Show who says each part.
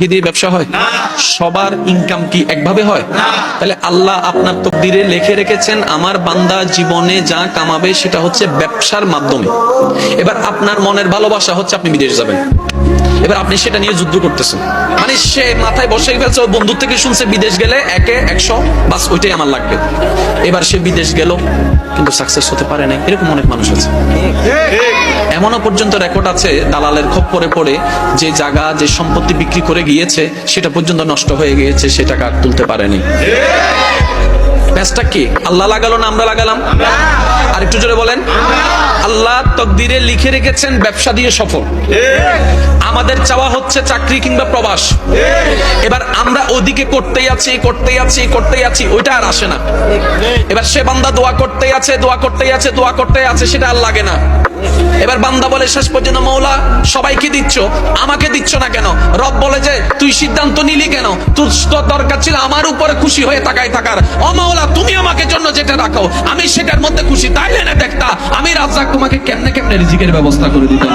Speaker 1: কি দিয়ে ব্যবসা হয়? সবার ইনকাম কি একভাবে হয়? তাহলে আল্লাহ আপনার তকদিরে লিখে রেখেছেন আমার বান্দা জীবনে যা কামাবে সেটা হচ্ছে ব্যবসার মাধ্যমে। এবার আপনার মনের ভালোবাসা হচ্ছে আপনি বিদেশ যাবেন। এবার আপনি সেটা নিয়ে যুদ্ধ করতেছেন। মানে সে মাথায় বসে ও বন্ধু থেকে শুনছে বিদেশ গেলে একে একশো বাস ওইটাই আমার লাগবে। এবার সে বিদেশ গেল কিন্তু সাকসেস হতে পারে নাই। এরকম অনেক মানুষ আছে। এমনও পর্যন্ত রেকর্ড আছে দালালের খপ্পরে পড়ে যে জায়গা যে সম্পত্তি বিক্রি করে গিয়েছে সেটা পর্যন্ত নষ্ট হয়ে গিয়েছে সে টাকা আর তুলতে পারেনি। প্যাঁচটা কি? আল্লাহ লাগালো না আমরা লাগালাম? আর একটু জোরে বলেন। আল্লাহ তকদিরে লিখে রেখেছেন ব্যবসা দিয়ে সফল। আমাদের চাওয়া হচ্ছে চাকরি কিংবা প্রবাস। এবার আমরা ওদিকে করতেই আছি করতেই আছি করতেই আছি ওইটা আর আসে না। এবার সে বান্দা দোয়া করতেই আছে দোয়া করতেই আছে দোয়া করতেই আছে সেটা আর লাগে না। এবার বান্দা বলে, শেষ পর্যন্ত মৌলা, সবাইকে দিচ্ছ? আমাকে দিচ্ছ না কেন? রব বলে যে, তুই সিদ্ধান্ত নিলি কেন? তোর দরকার ছিল আমার উপরে খুশি হয়ে তাকাই থাকার। ও মৌলা, তুমি আমাকে জন্য যেটা রাখো, আমি সেটার মধ্যে খুশি। তাইলে না দেখতা আমি রাজ্জাক তোমাকে কেমনে কেমনে রিজিকের ব্যবস্থা করে দিতাম